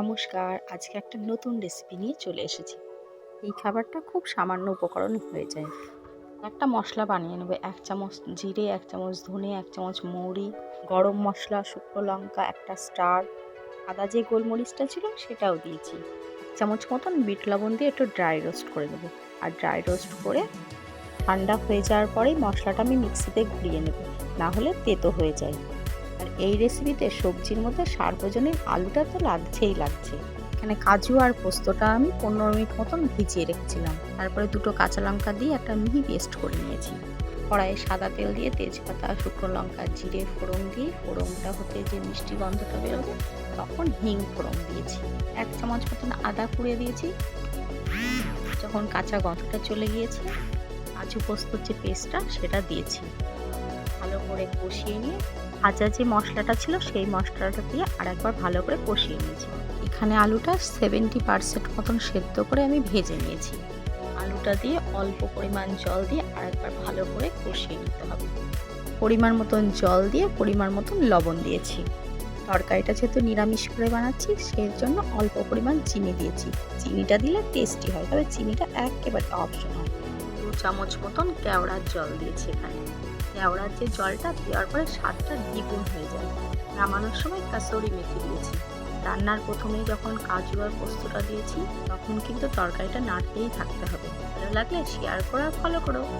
নমস্কার, আজকে একটা নতুন রেসিপি নিয়ে চলে এসেছি। এই খাবারটা খুব সামান্য উপকরণ হয়ে যায়। একটা মশলা বানিয়ে নেবে, এক চামচ জিরে, এক চামচ ধনে, এক চামচ মৌরি, গরম মশলা, শুকনো লঙ্কা, একটা স্টার, আদা যে গোলমরিচটা ছিল সেটাও দিয়েছি। এক চামচ মতন বিট লবণ দিয়ে একটু ড্রাই রোস্ট করে দেবো আর ড্রাই রোস্ট করে ঠান্ডা হয়ে যাওয়ার পরেই মশলাটা আমি মিক্সিতে ঘুরিয়ে নেব না হলে তেতো হয়ে যায়। এই রেসিপিতে সবজির মধ্যে সার্বজনীন আলুটা তো লাগছেই লাগছে। এখানে কাজু আর পোস্তটা আমি পনেরো মিনিট মতন ভিজিয়ে রেখেছিলাম। তারপরে দুটো কাঁচা লঙ্কা দিয়ে একটা মিহি পেস্ট করে নিয়েছি। কড়াইয়ে সাদা তেল দিয়ে তেজপাতা, শুকনো লঙ্কা, জিরে ফোড়ন দিয়ে, ফোড়নটা হতে যে মিষ্টি গন্ধটা বেরোবে, তখন হিং ফোড়ন দিয়েছি। এক চামচ মতন আদা কুড়িয়ে দিয়েছি। যখন কাঁচা গন্ধটা চলে গিয়েছে, কাজু পোস্তর যে পেস্টটা সেটা দিয়েছি। ভালো করে কষিয়ে নিয়ে ভাজা যে মশলাটা ছিল সেই মশলাটা দিয়ে আর একবার ভালো করে কষিয়ে নিয়েছি। এখানে আলুটা সেভেন্টি পার্সেন্ট মতন সেদ্ধ করে আমি ভেজে নিয়েছি। আলুটা দিয়ে অল্প পরিমাণ জল দিয়ে আর একবার ভালো করে কষিয়ে নিতে হবে। পরিমাণ মতন জল দিয়ে পরিমাণ মতন লবণ দিয়েছি। তরকারিটা যেহেতু নিরামিষ করে বানাচ্ছি সেই জন্য অল্প পরিমাণ চিনি দিয়েছি। চিনিটা দিলে টেস্টি হয়, তবে চিনিটা একেবারে অপশনাল দু চামচ মতন কেওড়ার জল দিয়েছি এখানে। কেওড়ার যে জলটা দেওয়ার পরে স্বাদটা দ্বিগুণ হয়ে যায়। নামানোর সময় কাসৌরি মেথি দিয়েছি। রান্নার প্রথমে যখন কাজু আর পোস্তটা দিয়েছি, তখন কিন্তু তরকারিটা নাড়তেই থাকতে হবে। ভালো লাগলে শেয়ার করা ফলো করো।